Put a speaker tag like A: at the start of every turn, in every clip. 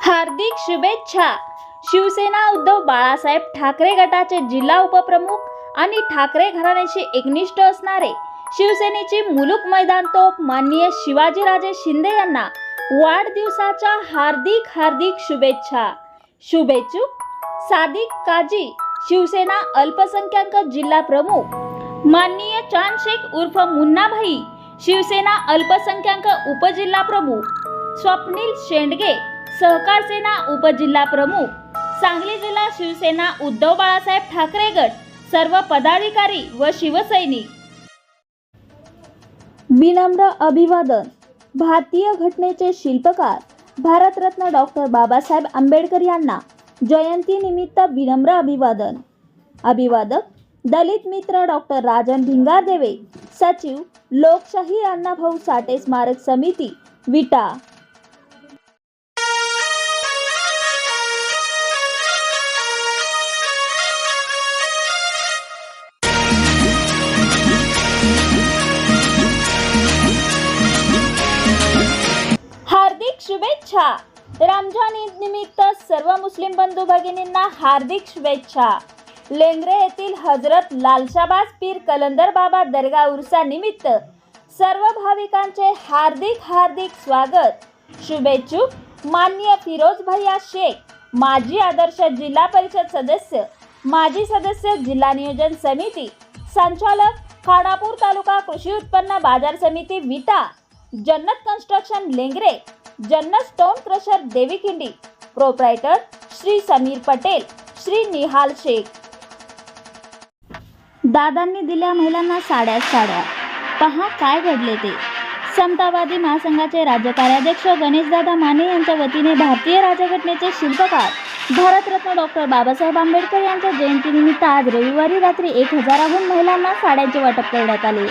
A: हार्दिक शुभेच्छा. शिवसेना उद्धव बाळासाहेब ठाकरे गटाचे जिल्हा उपप्रमुख आणि ठाकरे घराण्याशी एकनिष्ठ असणारे शिवसेनेची मुलुक मैदान तोप माननीय शिवाजीराजे शिंदे यांना वाढदिवसाच्या हार्दिक हार्दिक शुभेच्छा. शुभेच्छुक सादिक काजी शिवसेना अल्पसंख्याक जिल्हा प्रमुख माननीय चांद शेख उर्फ मुन्नाभाई शिवसेना अल्पसंख्याक उपजिल्हा प्रमुख स्वप्नील शेंडगे सहकार सेना उपजिल्हा प्रमुख सांगली जिल्हा शिवसेना उद्धव बाळासाहेब ठाकरे गट सर्व पदाधिकारी व शिवसैनिक. विनम्र अभिवादन. भारतीय घटनेचे शिल्पकार भारतरत्न डॉक्टर बाबासाहेब आंबेडकर यांना जयंतीनिमित्त विनम्र अभिवादन. अभिवादक दलित मित्र डॉक्टर राजन भिंगारदेवे सचिव लोकशाही अण्णाभाऊ साठे स्मारक समिती विटा. हार्दिक शुभेच्छा. रमजान ईद निमित्त सर्व मुस्लिम बंधू भगिनींना हार्दिक शुभेच्छा. लेंगरे येथील हजरत लालशाबाज पीर कलंदर बाबा दर्गा उर्सा निमित्त सर्व भाविकांचे हार्दिक हार्दिक स्वागत. शुभेच्छुक मान्य फिरोज भैया शेख माजी आदर्श जिल्हा परिषद सदस्य माजी सदस्य जिल्हा नियोजन समिती संचालक खानापूर तालुका कृषी उत्पन्न बाजार समिती विटा Jannat construction Lengre Jannat stone crusher Devikhindi proprietor Shri Sameer Patel Shri Nihal Shaikh. दादांनी दिल्या महिलांना साड्या साड्या. पहा काय घडले ते. समतावादी महासंघाचे राज्य कार्याध्यक्ष गणेशदादा माने यांच्या वतीने भारतीय राज्यघटनेचे शिल्पकार भारतरत्न डॉक्टर बाबासाहेब आंबेडकर यांच्या जयंतीनिमित्त आज रविवारी रात्री एक हजाराहून महिलांना साड्यांचे वाटप करण्यात आले.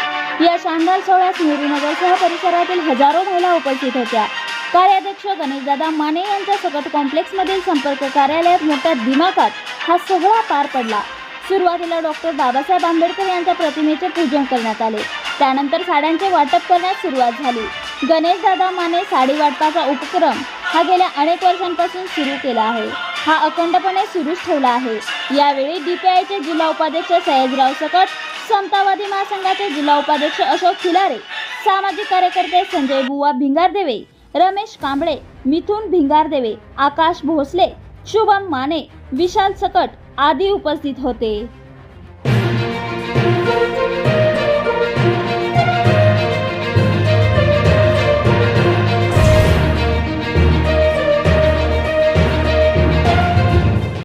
A: या शानदार सोहळ्यास नेहरूनगरसह परिसरातील हजारो महिला उपस्थित होत्या. कार्याध्यक्ष गणेशदादा माने यांच्या सकट कॉम्प्लेक्समधील संपर्क कार्यालयात मोठ्या दिमाखात हा सोहळा पार पडला. सुरुवातीला डॉक्टर बाबासाहेब आंबेडकर यांच्या प्रतिमेचे पूजन करण्यात आले. त्यानंतर साड्यांचे वाटप करण्यास सुरुवात झाली. गणेशदादा माने साडी वाटपाचा उपक्रम हा गेल्या अनेक वर्षांपासून सुरू केला आहे. हा अखंडपणे सुरूच ठेवला आहे. यावेळी डीपीआयचे जिल्हा उपाध्यक्ष सयाजीराव सकट समतावादी महासंघाचे जिल्हा उपाध्यक्ष अशोक खिलारे सामाजिक कार्यकर्ते संजय बुवा भिंगारदेवे रमेश कांबळे मिथुन भिंगारदेवे आकाश भोसले शुभम माने विशाल सकट आदी उपस्थित होते.